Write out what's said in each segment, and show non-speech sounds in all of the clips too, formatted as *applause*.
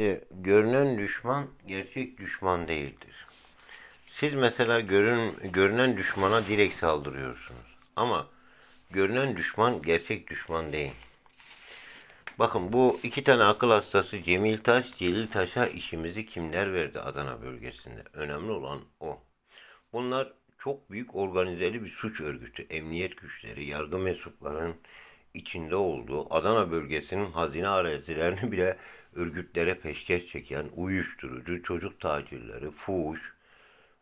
Şimdi görünen düşman gerçek düşman değildir. Siz mesela görün, görünen düşmana direkt saldırıyorsunuz. Ama görünen düşman gerçek düşman değil. Bakın bu iki tane akıl hastası Cemil Taş, Celil Taş'a işimizi kimler verdi Adana bölgesinde? Önemli olan o. Bunlar çok büyük organizeli bir suç örgütü. Emniyet güçleri, yargı mensuplarının içinde olduğu Adana bölgesinin hazine arazilerini *laughs* bile örgütlere peşkeş çeken uyuşturucu, çocuk tacirleri, fuhuş,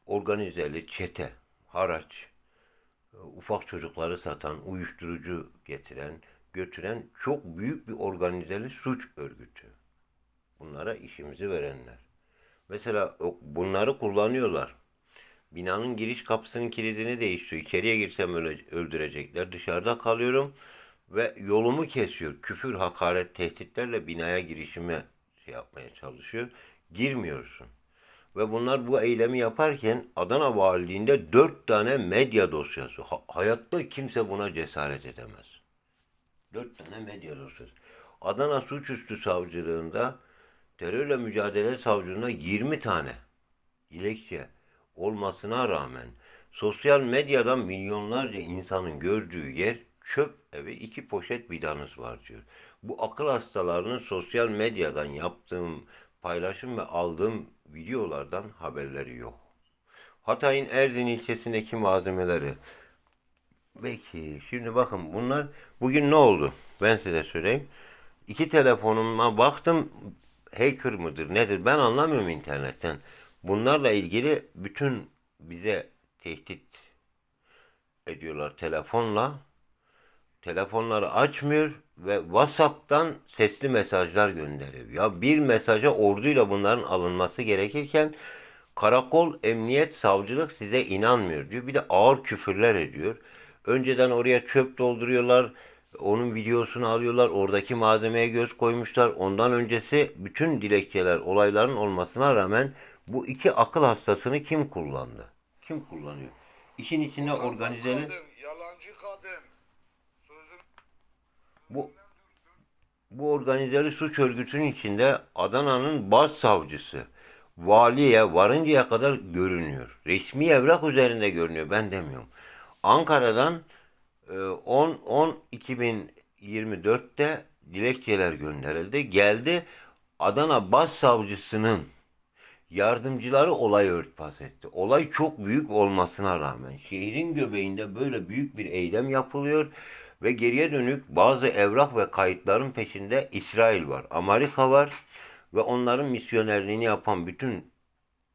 organizeli çete, haraç, ufak çocukları satan, uyuşturucu getiren, götüren çok büyük bir organizeli suç örgütü. Bunlara işimizi verenler. Mesela o- bunları kullanıyorlar. Binanın giriş kapısının kilidini değiştiriyor. İçeriye girsem öldürecekler. Dışarıda kalıyorum ve yolumu kesiyor. Küfür, hakaret, tehditlerle binaya girişime şey yapmaya çalışıyor. Girmiyorsun. Ve bunlar bu eylemi yaparken Adana Valiliğinde dört tane medya dosyası. Ha- hayatta kimse buna cesaret edemez. Dört tane medya dosyası. Adana Suçüstü Savcılığında terörle mücadele savcılığına 20 tane dilekçe olmasına rağmen sosyal medyadan milyonlarca insanın gördüğü yer çöp evi iki poşet vidanız var diyor. Bu akıl hastalarının sosyal medyadan yaptığım paylaşım ve aldığım videolardan haberleri yok. Hatay'ın Erdin ilçesindeki malzemeleri. Peki şimdi bakın bunlar bugün ne oldu? Ben size söyleyeyim. İki telefonuma baktım hacker mıdır nedir ben anlamıyorum internetten. Bunlarla ilgili bütün bize tehdit ediyorlar telefonla. Telefonları açmıyor ve WhatsApp'tan sesli mesajlar gönderiyor. Ya bir mesaja orduyla bunların alınması gerekirken karakol, emniyet, savcılık size inanmıyor diyor. Bir de ağır küfürler ediyor. Önceden oraya çöp dolduruyorlar. Onun videosunu alıyorlar. Oradaki malzemeye göz koymuşlar. Ondan öncesi bütün dilekçeler, olayların olmasına rağmen bu iki akıl hastasını kim kullandı? Kim kullanıyor? İşin içine organizeli... Kadın, yalancı kadın. Bu bu organizeli suç örgütünün içinde Adana'nın baş savcısı valiye varıncaya kadar görünüyor. Resmi evrak üzerinde görünüyor. Ben demiyorum. Ankara'dan e, 10 10 2024'te dilekçeler gönderildi. Geldi Adana Başsavcısının yardımcıları olayı örtbas etti. Olay çok büyük olmasına rağmen şehrin göbeğinde böyle büyük bir eylem yapılıyor ve geriye dönük bazı evrak ve kayıtların peşinde İsrail var, Amerika var ve onların misyonerliğini yapan bütün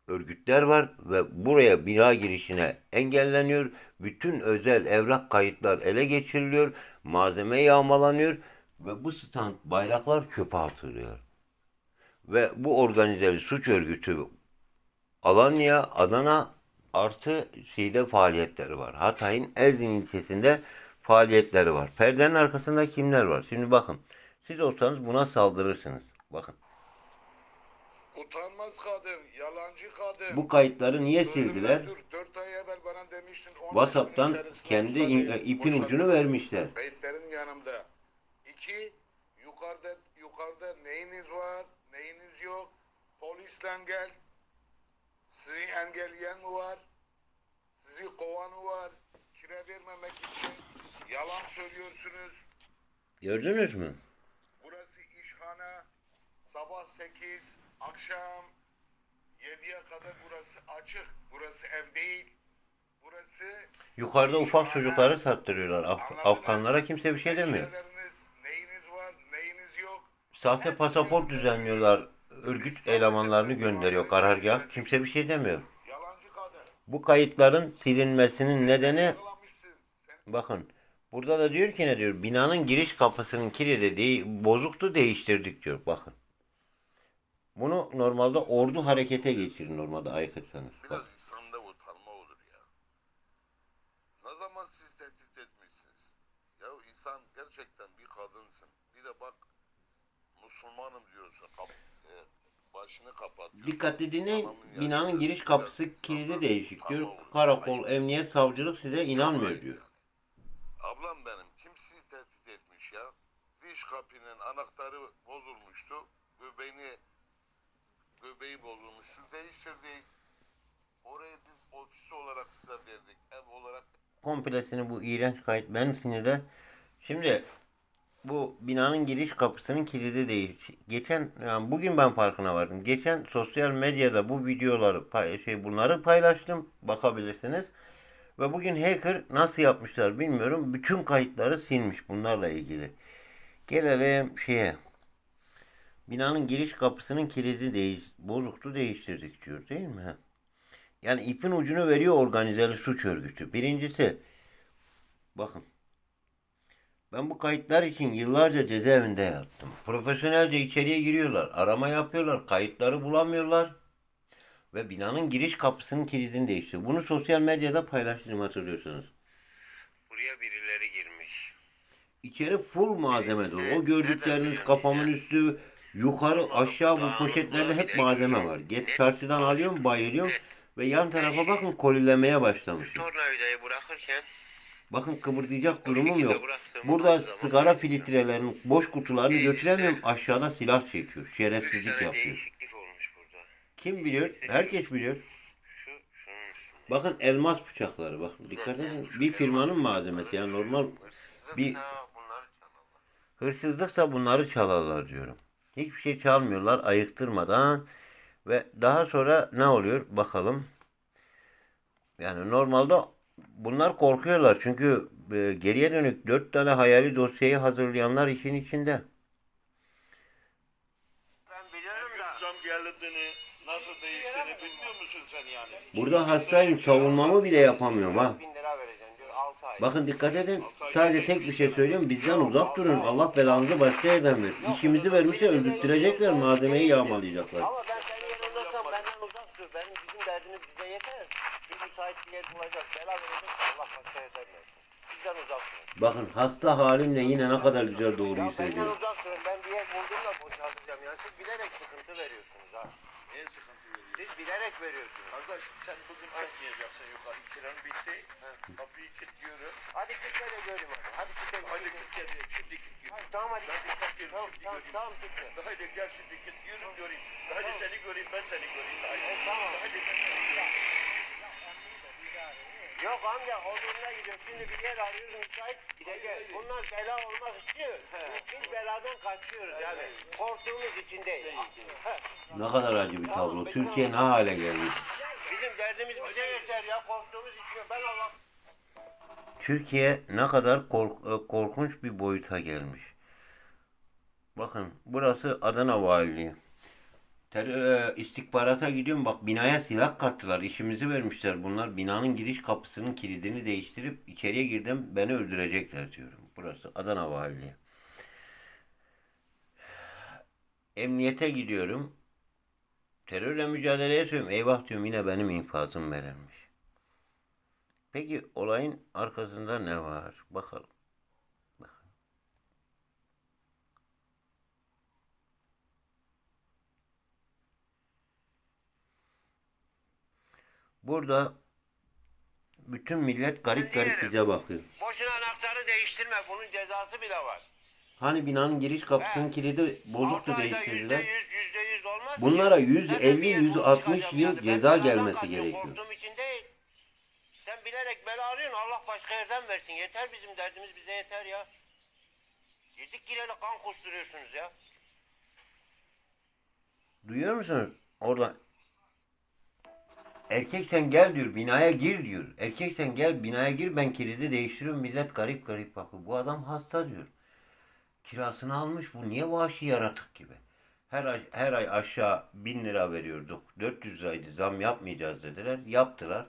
örgütler var ve buraya bina girişine engelleniyor. Bütün özel evrak kayıtlar ele geçiriliyor, malzeme yağmalanıyor ve bu stand bayraklar çöpe atılıyor. Ve bu organizeli suç örgütü Alanya, Adana artı şeyde faaliyetleri var. Hatay'ın Erdin ilçesinde faaliyetleri var. Perdenin arkasında kimler var? Şimdi bakın. Siz olsanız buna saldırırsınız. Bakın. utanmaz kadın, yalancı kadın. Bu kayıtları niye sildiler? dur. Dört ay evvel bana demiştin. on WhatsApp'tan kendi ipin ucunu vermişler. Kayıtların yanımda. İki, yukarıda yukarıda neyiniz var, neyiniz yok. Polisle gel. Sizi engelleyen mi var? Sizi kovan mı var? Kira vermemek için yalan söylüyorsunuz. Gördünüz mü? Burası işhane. Sabah 8, akşam 7'ye kadar burası açık. Burası ev değil. Burası Yukarıda ufak çocukları sattırıyorlar. Af- Anladınız? Afganlara kimse bir şey demiyor. Eşyalarınız, neyiniz var, neyiniz yok. Sahte pasaport düzenliyorlar. Örgüt elemanlarını gönderiyor karargah. Kimse bir şey demiyor. Yalancı kadın. Bu kayıtların silinmesinin nedeni. Sen bakın burada da diyor ki ne diyor binanın giriş kapısının kilidi değil, bozuktu değiştirdik diyor bakın. Bunu normalde ordu harekete geçirir normalde aykırsanız. Bak. Biraz insanda utanma olur ya. Ne zaman siz tehdit etmişsiniz? Ya insan gerçekten bir kadınsın. Bir de bak Müslümanım diyorsun. Kap, e, başını kapatıyorsun. Dikkatli dinleyin. Adamın Binanın giriş biraz kapısı insanlar kilidi değişik diyor. olur. Karakol, Ayıp. emniyet, savcılık size inanmıyor diyor. yani. Ablam benim kim sizi tehdit Diş kapının anahtarı bozulmuştu. Ve beni kulübeyi bozulmuştur. Değiştirdik. Orayı biz ofis olarak size verdik. Ev olarak komplesini bu iğrenç kayıt ben sinirler. Şimdi bu binanın giriş kapısının kilidi değil. Geçen yani bugün ben farkına vardım. Geçen sosyal medyada bu videoları şey bunları paylaştım. Bakabilirsiniz. Ve bugün hacker nasıl yapmışlar bilmiyorum. Bütün kayıtları silmiş bunlarla ilgili. Gelelim şeye. Binanın giriş kapısının kilidi değiş bozuktu değiştirdik diyor değil mi? Yani ipin ucunu veriyor organizeli suç örgütü. Birincisi bakın ben bu kayıtlar için yıllarca cezaevinde yattım. Profesyonelce içeriye giriyorlar. Arama yapıyorlar. Kayıtları bulamıyorlar. Ve binanın giriş kapısının kilidini değiştiriyor. Bunu sosyal medyada paylaştım hatırlıyorsunuz. Buraya birileri. İçeri full malzeme dolu. O gördükleriniz kafamın üstü, yukarı aşağı bu poşetlerde hep malzeme var. Get çarşıdan alıyorum, bayılıyorum. Ve yan tarafa bakın kolilemeye. Tornavidayı bırakırken Bakın kıpırdayacak durumum yok. Burada sigara filtrelerinin boş kutularını götüremiyorum. Aşağıda silah çekiyor. Şerefsizlik yapıyor. Kim biliyor? Herkes biliyor. Bakın elmas bıçakları. Bakın dikkat edin. Bir firmanın malzemesi. Yani normal bir. Hırsızlıksa bunları çalarlar diyorum. Hiçbir şey çalmıyorlar ayıktırmadan. Ve daha sonra ne oluyor? Bakalım. Yani normalde bunlar korkuyorlar. Çünkü e, geriye dönük dört tane hayali dosyayı hazırlayanlar işin içinde. Ben biliyorum da. zam geldiğini, nasıl değiştiğini bilmiyor musun sen yani? Burada hastayım savunmamı bile yapamıyorum ha. Bin lira vereceksin diyor 6 ay. Bakın dikkat edin. Sadece tek bir şey söylüyorum. Bizden uzak durun. Allah belanızı başka yerden versin. İşimizi vermişse öldürttürecekler. Malzemeyi yağmalayacaklar. Ama ben senin yerinde olsam benden uzak dur. Benim bizim derdimiz bize yeter. Bir müsait bir yer bulacak. Bela verecek. Allah başka yerden versin. Bizden uzak durun. Bakın hasta halimle yine ne kadar güzel doğruyu söylüyorum. uzak durun. Ben bir yer buldum da boşaltacağım. Yani siz bilerek sıkıntı veriyorsunuz ha. Niye sıkıntı veriyorsun? Siz bilerek veriyorsunuz. Kardeş sen bugün çıkmayacaksın Kiran bitti. Kapıyı kilitliyorum. Hadi de göreyim hadi. Hadi de Hadi kilitledim. Şimdi kilitliyorum. Hadi, Tamam hadi. Ben kilitliyorum. Tamam Şimdi tamam göreyim. tamam kitle. Hadi gel şimdi kilitliyorum göreyim. Hadi seni göreyim ben seni göreyim. Hadi. E, tamam. Hadi ben seni göreyim. Yok amca o durumuna gidiyor. Şimdi bir yer arıyoruz müsait gideceğiz. Bunlar bela olmak istiyor. Biz beladan kaçıyoruz yani. Korktuğumuz içindeyiz. He. Ne kadar acı bir tablo. Türkiye ne hale gelmiş. Bizim derdimiz bize yeter ya. Korktuğumuz için ben Allah Türkiye ne kadar kork- e, korkunç bir boyuta gelmiş. Bakın burası Adana Valiliği. Ter- e, istihbarata gidiyorum bak binaya silah kattılar. işimizi vermişler bunlar. Binanın giriş kapısının kilidini değiştirip içeriye girdim beni öldürecekler diyorum. Burası Adana Valiliği. Emniyete gidiyorum. Terörle mücadeleye söylüyorum. Eyvah diyorum yine benim infazım verilmiş. Peki olayın arkasında ne var? Bakalım. Bakalım. Burada bütün millet garip garip bize bakıyor. Boşuna anahtarı değiştirme. Bunun cezası bile var. Hani binanın giriş kapısının kilidi bozuktu değiştirdiler. Bunlara ki. 150, Ben de bir yer bulup 160 çıkacağım yıl yani. Ben ceza gelmesi gerekiyor. Sen bilerek bela arıyorsun. Allah başka yerden versin. Yeter bizim derdimiz bize yeter ya. Yedik gireli kan kusturuyorsunuz ya. Duyuyor musunuz? Orada erkek sen gel diyor binaya gir diyor. Erkek sen gel binaya gir ben kilidi değiştiriyorum. Millet garip garip bakıyor. Bu adam hasta diyor. Kirasını almış bu niye vahşi yaratık gibi. Her ay, her ay aşağı bin lira veriyorduk. 400 liraydı zam yapmayacağız dediler. Yaptılar.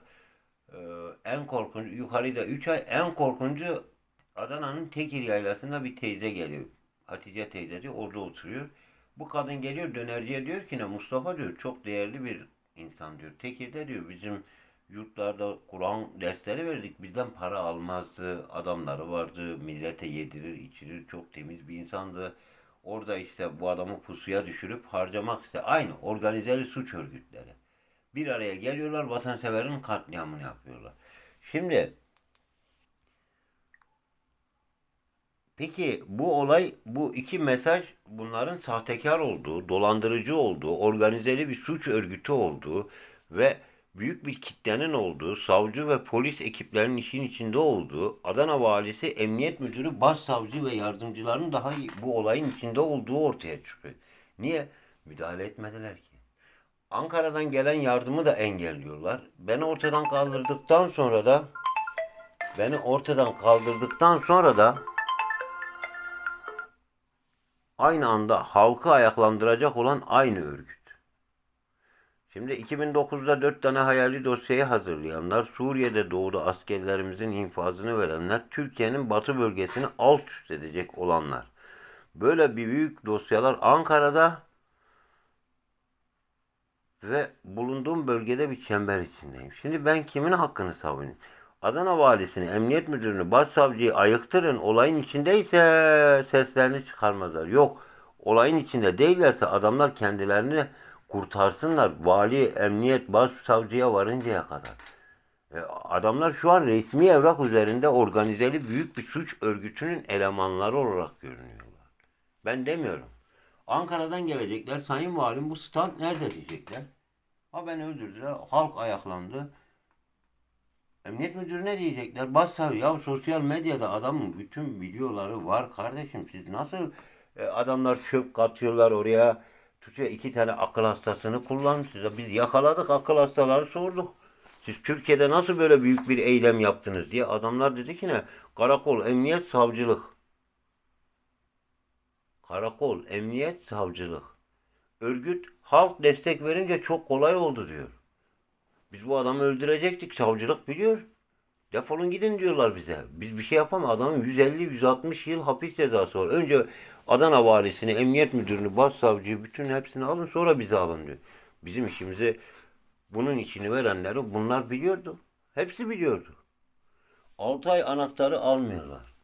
Ee, en korkunç yukarıda 3 ay en korkuncu Adana'nın Tekir yaylasında bir teyze geliyor. Hatice teyze diyor orada oturuyor. Bu kadın geliyor dönerciye diyor ki ne Mustafa diyor çok değerli bir insan diyor. Tekir'de diyor bizim yurtlarda Kur'an dersleri verdik. Bizden para almazdı. Adamları vardı. Millete yedirir, içirir. Çok temiz bir insandı. Orada işte bu adamı pusuya düşürüp harcamak ise aynı organizeli suç örgütleri. Bir araya geliyorlar vatanseverin katliamını yapıyorlar. Şimdi Peki bu olay, bu iki mesaj bunların sahtekar olduğu, dolandırıcı olduğu, organizeli bir suç örgütü olduğu ve büyük bir kitlenin olduğu, savcı ve polis ekiplerinin işin içinde olduğu, Adana Valisi, Emniyet Müdürü, Başsavcı ve yardımcıların daha bu olayın içinde olduğu ortaya çıkıyor. Niye? Müdahale etmediler ki. Ankara'dan gelen yardımı da engelliyorlar. Beni ortadan kaldırdıktan sonra da beni ortadan kaldırdıktan sonra da aynı anda halkı ayaklandıracak olan aynı örgüt. Şimdi 2009'da 4 tane hayali dosyayı hazırlayanlar, Suriye'de doğuda askerlerimizin infazını verenler, Türkiye'nin batı bölgesini alt üst edecek olanlar. Böyle bir büyük dosyalar Ankara'da ve bulunduğum bölgede bir çember içindeyim. Şimdi ben kimin hakkını savunayım? Adana valisini, emniyet müdürünü, başsavcıyı ayıktırın. Olayın içindeyse seslerini çıkarmazlar. Yok. Olayın içinde değillerse adamlar kendilerini kurtarsınlar. Vali, emniyet, başsavcıya varıncaya kadar. E, adamlar şu an resmi evrak üzerinde organizeli büyük bir suç örgütünün elemanları olarak görünüyorlar. Ben demiyorum. Ankara'dan gelecekler. Sayın Valim bu stand nerede diyecekler. Ha beni öldürdüler. Halk ayaklandı. Emniyet müdürü ne diyecekler? Başsavcı ya sosyal medyada adamın bütün videoları var kardeşim. Siz nasıl e, adamlar çöp katıyorlar oraya. Tutuyor iki tane akıl hastasını kullanmışsınız. Biz yakaladık akıl hastaları sorduk. Siz Türkiye'de nasıl böyle büyük bir eylem yaptınız diye adamlar dedi ki ne? Karakol, emniyet, savcılık. Karakol, emniyet, savcılık. Örgüt halk destek verince çok kolay oldu diyor. Biz bu adamı öldürecektik. Savcılık biliyor. Defolun gidin diyorlar bize. Biz bir şey yapamam. Adamın 150-160 yıl hapis cezası var. Önce Adana valisini, emniyet müdürünü, başsavcıyı bütün hepsini alın sonra bizi alın diyor. Bizim işimizi bunun içini verenleri bunlar biliyordu. Hepsi biliyordu. 6 ay anahtarı almıyorlar.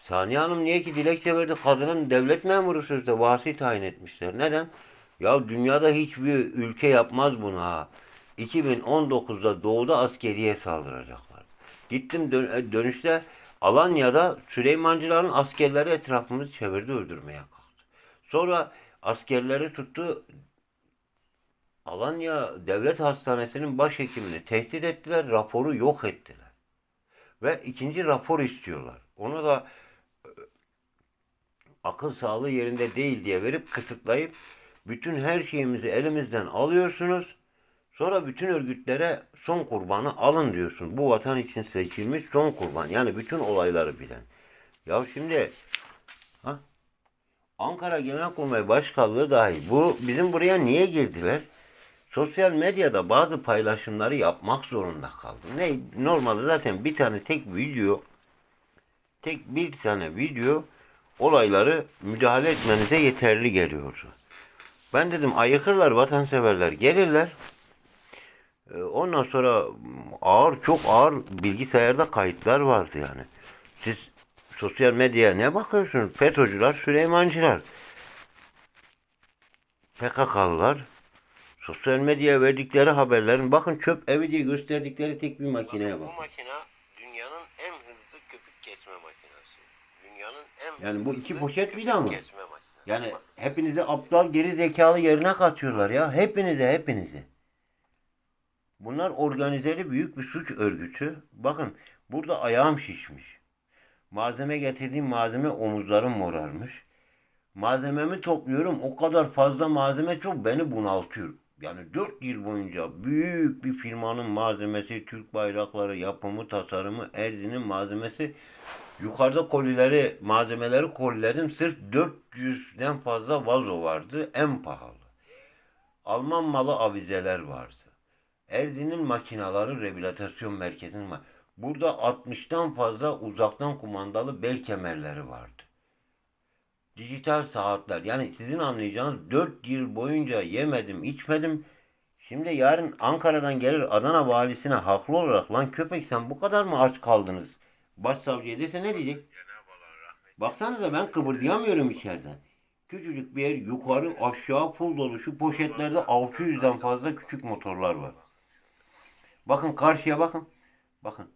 Saniye Hanım niye ki dilekçe verdi? Kadının devlet memuru sözde vasi tayin etmişler. Neden? Ya dünyada hiçbir ülke yapmaz bunu ha. 2019'da doğuda askeriye saldıracaklar. Gittim dön- e, dönüşte Alanya'da Süleymancıların askerleri etrafımızı çevirdi öldürmeye kalktı. Sonra askerleri tuttu Alanya Devlet Hastanesi'nin başhekimini tehdit ettiler, raporu yok ettiler. Ve ikinci rapor istiyorlar. Onu da e, akıl sağlığı yerinde değil diye verip kısıtlayıp bütün her şeyimizi elimizden alıyorsunuz. Sonra bütün örgütlere son kurbanı alın diyorsun. Bu vatan için seçilmiş son kurban. Yani bütün olayları bilen. Ya şimdi ha? Ankara Genelkurmay Başkanlığı dahi bu bizim buraya niye girdiler? Sosyal medyada bazı paylaşımları yapmak zorunda kaldım. Ne normalde zaten bir tane tek video tek bir tane video olayları müdahale etmenize yeterli geliyordu. Ben dedim ayıkırlar vatanseverler gelirler. Ee, Ondan sonra ağır çok ağır bilgisayarda kayıtlar vardı yani. Siz sosyal medyaya ne bakıyorsunuz? FETÖ'cüler, Süleymancılar, PKK'lılar sosyal medyaya verdikleri haberlerin bakın çöp evi diye gösterdikleri tek bir makineye Bu bakın. makine dünyanın en hızlı köpük kesme makinesi. Dünyanın en Yani bu iki poşet köpük vida mı? Yani hepinize aptal geri zekalı yerine katıyorlar ya. Hepinize hepinize. Bunlar organizeli büyük bir suç örgütü. Bakın burada ayağım şişmiş. Malzeme getirdiğim malzeme omuzlarım morarmış. Malzememi topluyorum. O kadar fazla malzeme çok beni bunaltıyor. Yani 4 yıl boyunca büyük bir firmanın malzemesi, Türk bayrakları, yapımı, tasarımı, Erzin'in malzemesi Yukarıda kolileri, malzemeleri koliledim. Sırf 400'den fazla vazo vardı. En pahalı. Alman malı avizeler vardı. Erzin'in makinaları rehabilitasyon merkezinin var. Burada 60'tan fazla uzaktan kumandalı bel kemerleri vardı. Dijital saatler. Yani sizin anlayacağınız 4 yıl boyunca yemedim, içmedim. Şimdi yarın Ankara'dan gelir Adana valisine haklı olarak lan köpek sen bu kadar mı aç kaldınız? Başsavcıya dese ne diyecek? Baksanıza ben kıpırdayamıyorum içeriden. Küçücük bir yer yukarı aşağı full dolu şu poşetlerde 600'den fazla küçük motorlar var. Bakın karşıya bakın. Bakın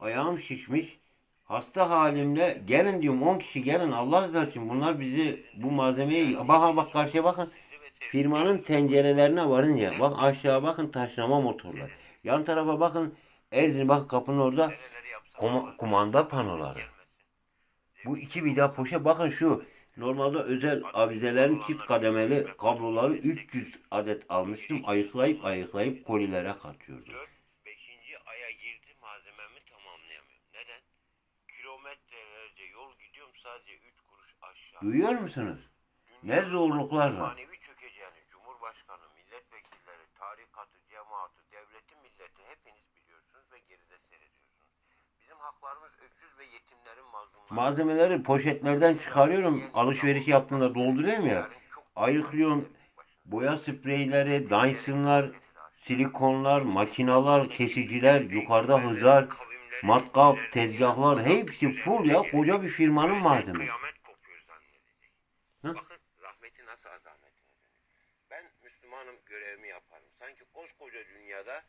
ayağım şişmiş. Hasta halimle gelin diyorum 10 kişi gelin Allah rızası için bunlar bizi bu malzemeyi bak bak karşıya bakın firmanın tencerelerine varınca bak aşağı bakın taşlama motorlar. Yan tarafa bakın Erzin bakın kapının orada kuma- kumanda panoları. Bu iki vida poşet bakın şu normalde özel avizelerin çift kademeli kabloları 300 adet almıştım. Ayıklayıp ayıklayıp kolilere katıyordum. 5. aya girdi malzememi tamamlayamıyorum. Neden? Kilometrelerce yol gidiyorum sadece 3 kuruş aşağı. Duyuyor musunuz? Ne zorluklarla. Manevi çökeceğini Cumhurbaşkanı, milletvekilleri, tarikatı, cemaati, devleti, milleti hepiniz biliyorsunuz ve geride seyrediyorsunuz. Bizim haklarımız öksüz ve yetimlerin mazlumları. Malzemeleri poşetlerden çıkarıyorum. Alışveriş yaptığında dolduruyorum ya. Ayıklıyorum. Boya spreyleri, Dyson'lar, silikonlar, makinalar, kesiciler, yukarıda hızar, matkap, tezgahlar hepsi full ya. Koca bir firmanın malzemesi. Kıyamet kopuyor zannedecek. Hı? Bakın rahmeti nasıl azametine dönüyor. Ben Müslümanım görevimi yaparım. Sanki koskoca dünyada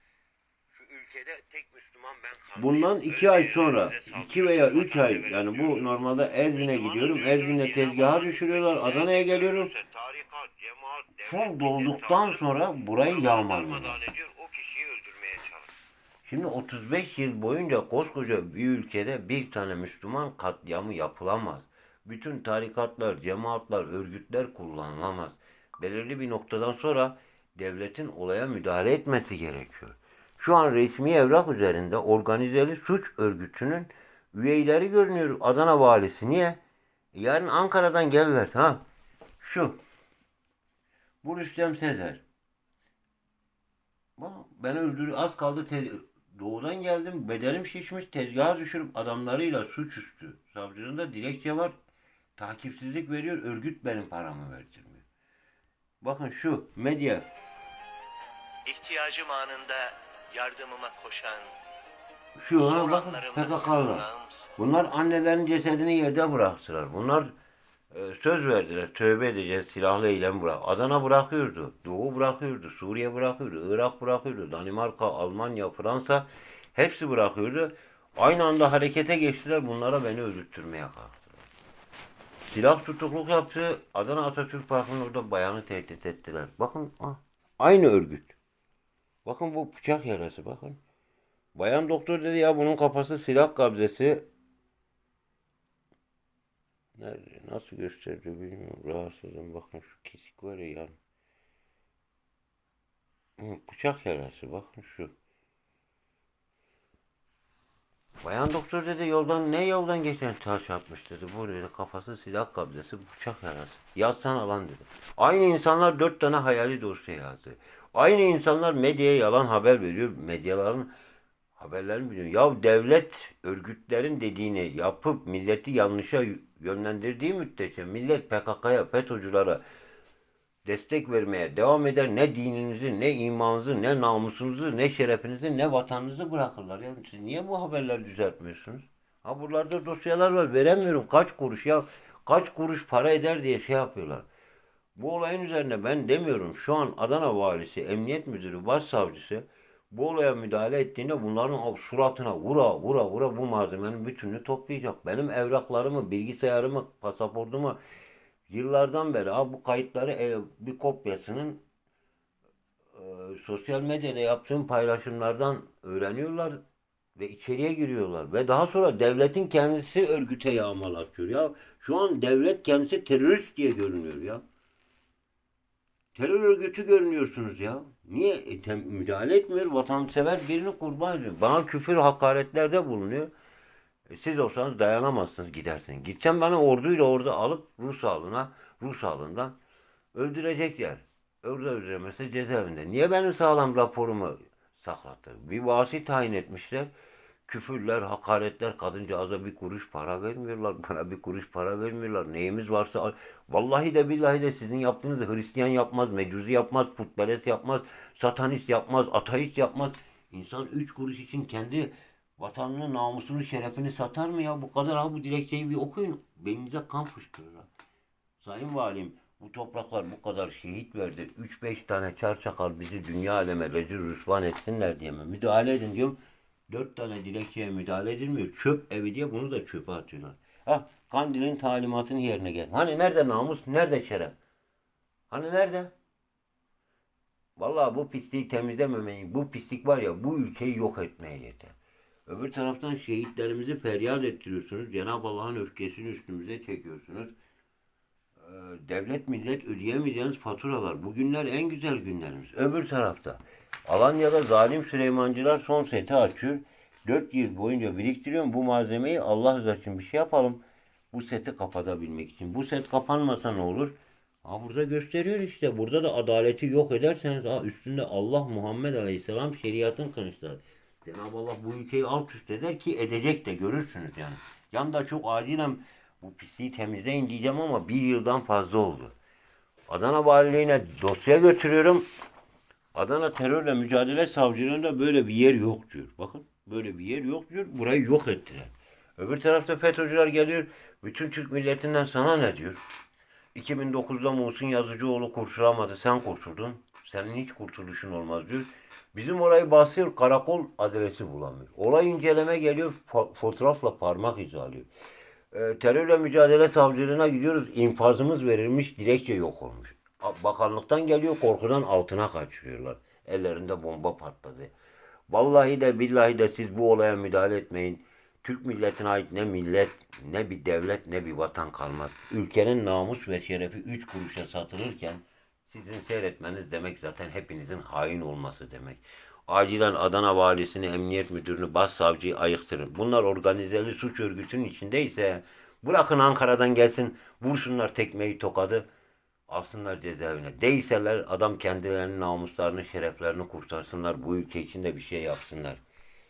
şu ülkede tek Müslüman ben kalmışım. Bundan iki ay sonra, iki veya üç ay yani bu normalde Erzin'e gidiyorum. Erzin'e tezgaha düşürüyorlar. Adana'ya geliyorum. Full dolduktan sonra burayı yağmalıyorlar. Şimdi 35 yıl boyunca koskoca bir ülkede bir tane Müslüman katliamı yapılamaz. Bütün tarikatlar, cemaatler, örgütler kullanılamaz. Belirli bir noktadan sonra devletin olaya müdahale etmesi gerekiyor. Şu an resmi evrak üzerinde organizeli suç örgütünün üyeleri görünüyor. Adana valisi. Niye? Yarın Ankara'dan gelirler. Ha? Şu. Bu Rüstem Sezer. Ben öldür az kaldı doğudan geldim bedenim şişmiş tezgaha düşürüp adamlarıyla suçüstü savcının da dilekçe var takipsizlik veriyor örgüt benim paramı verdirmiyor. Bakın şu medya İhtiyacım anında yardımıma koşan, şu ha bakın. Bunlar annelerin cesedini yerde bıraktılar. Bunlar e, söz verdiler. Tövbe edeceğiz, silahlı eylem bırak. Adana bırakıyordu. Doğu bırakıyordu. Suriye bırakıyordu. Irak bırakıyordu. Danimarka, Almanya, Fransa hepsi bırakıyordu. Aynı anda harekete geçtiler. Bunlara beni öldürtmeye kalktılar. Silah tutukluk yaptı. Adana Atatürk Parkı'nın orada bayanı tehdit ettiler. Bakın ah, aynı örgüt. Bakın bu bıçak yarası bakın. Bayan doktor dedi ya bunun kafası silah kabzesi. Nerede? Nasıl gösterdi bilmiyorum. Rahatsızım. Bakın şu kesik var ya yan. Bıçak yarası. Bakın şu. Bayan doktor dedi yoldan ne yoldan geçen taş atmış dedi. Bu dedi kafası silah kabzesi bıçak yarası. Yazsana lan dedi. Aynı insanlar dört tane hayali dosya yazdı. Aynı insanlar medyaya yalan haber veriyor. Medyaların haberlerini biliyor. Ya devlet örgütlerin dediğini yapıp milleti yanlışa yönlendirdiği müddetçe millet PKK'ya, FETÖ'cülere destek vermeye devam eder. Ne dininizi, ne imanınızı, ne namusunuzu, ne şerefinizi, ne vatanınızı bırakırlar. Ya siz niye bu haberleri düzeltmiyorsunuz? Ha buralarda dosyalar var. Veremiyorum. Kaç kuruş ya? Kaç kuruş para eder diye şey yapıyorlar. Bu olayın üzerine ben demiyorum. Şu an Adana valisi, emniyet müdürü, başsavcısı bu olaya müdahale ettiğinde bunların suratına vura vura vura bu malzemenin bütününü toplayacak. Benim evraklarımı, bilgisayarımı, pasaportumu yıllardan beri ha bu kayıtları e, bir kopyasının e, sosyal medyada yaptığım paylaşımlardan öğreniyorlar ve içeriye giriyorlar ve daha sonra devletin kendisi örgüte yağmalatıyor ya. Şu an devlet kendisi terörist diye görünüyor ya. Terör örgütü görünüyorsunuz ya. Niye e, tem- müdahale etmiyor? Vatansever birini kurban ediyor. Bana küfür hakaretlerde bulunuyor. E, siz olsanız dayanamazsınız gidersin. Gidsen bana orduyla orada alıp Rus sağlığına, Rus sağlığından öldürecekler. Orada öldüremezse cezaevinde. Niye benim sağlam raporumu saklattı? Bir vasi tayin etmişler. Küfürler, hakaretler, kadıncağıza bir kuruş para vermiyorlar. *laughs* Bana bir kuruş para vermiyorlar. Neyimiz varsa al. Vallahi de billahi de sizin yaptığınızı Hristiyan yapmaz, mecuzi yapmaz, putperest yapmaz, satanist yapmaz, ateist yapmaz. İnsan üç kuruş için kendi vatanını, namusunu, şerefini satar mı ya? Bu kadar ha bu dilekçeyi bir okuyun. Beyninize kan fışkırır. Sayın Valim bu topraklar bu kadar şehit verdi. 3-5 tane çarçakal bizi dünya aleme rezil rüsvan etsinler diye mi? Müdahale edin diyorum. Dört tane dilekçeye müdahale edilmiyor. Çöp evi diye bunu da çöpe atıyorlar. Ha Kandil'in talimatının yerine gel. Hani nerede namus, nerede şeref? Hani nerede? Vallahi bu pisliği temizlememeyi, bu pislik var ya bu ülkeyi yok etmeye yeter. Öbür taraftan şehitlerimizi feryat ettiriyorsunuz. Cenab-ı Allah'ın öfkesini üstümüze çekiyorsunuz. Ee, devlet millet ödeyemeyeceğiniz faturalar. Bugünler en güzel günlerimiz. Öbür tarafta Alanya'da zalim Süleymancılar son seti açıyor. Dört yıl boyunca biriktiriyorum bu malzemeyi Allah rızası için bir şey yapalım. Bu seti kapatabilmek için. Bu set kapanmasa ne olur? Ha burada gösteriyor işte. Burada da adaleti yok ederseniz ha üstünde Allah Muhammed Aleyhisselam şeriatın kılıçları. Cenab-ı Allah bu ülkeyi alt üst eder ki edecek de görürsünüz yani. Yanda çok acilen bu pisliği temizleyin diyeceğim ama bir yıldan fazla oldu. Adana Valiliğine dosya götürüyorum. Adana Terörle Mücadele Savcılığında böyle bir yer yok diyor. Bakın böyle bir yer yok diyor. Burayı yok ettiler. Öbür tarafta FETÖ'cüler geliyor. Bütün Türk milletinden sana ne diyor? 2009'da Muhsin Yazıcıoğlu kurtulamadı. Sen kurtuldun. Senin hiç kurtuluşun olmaz diyor. Bizim orayı basıyor karakol adresi bulamıyor. Olay inceleme geliyor fo- fotoğrafla parmak izi alıyor. Ee, terörle mücadele savcılığına gidiyoruz. infazımız verilmiş dilekçe yok olmuş. Bakanlıktan geliyor korkudan altına kaçırıyorlar. Ellerinde bomba patladı. Vallahi de billahi de siz bu olaya müdahale etmeyin. Türk milletine ait ne millet, ne bir devlet, ne bir vatan kalmaz. Ülkenin namus ve şerefi üç kuruşa satılırken sizin seyretmeniz demek zaten hepinizin hain olması demek. Acilen Adana valisini, emniyet müdürünü, başsavcıyı ayıktırın. Bunlar organizeli suç örgütünün içindeyse bırakın Ankara'dan gelsin, vursunlar tekmeyi tokadı, alsınlar cezaevine. Değilseler adam kendilerinin namuslarını, şereflerini kurtarsınlar. Bu ülke için de bir şey yapsınlar.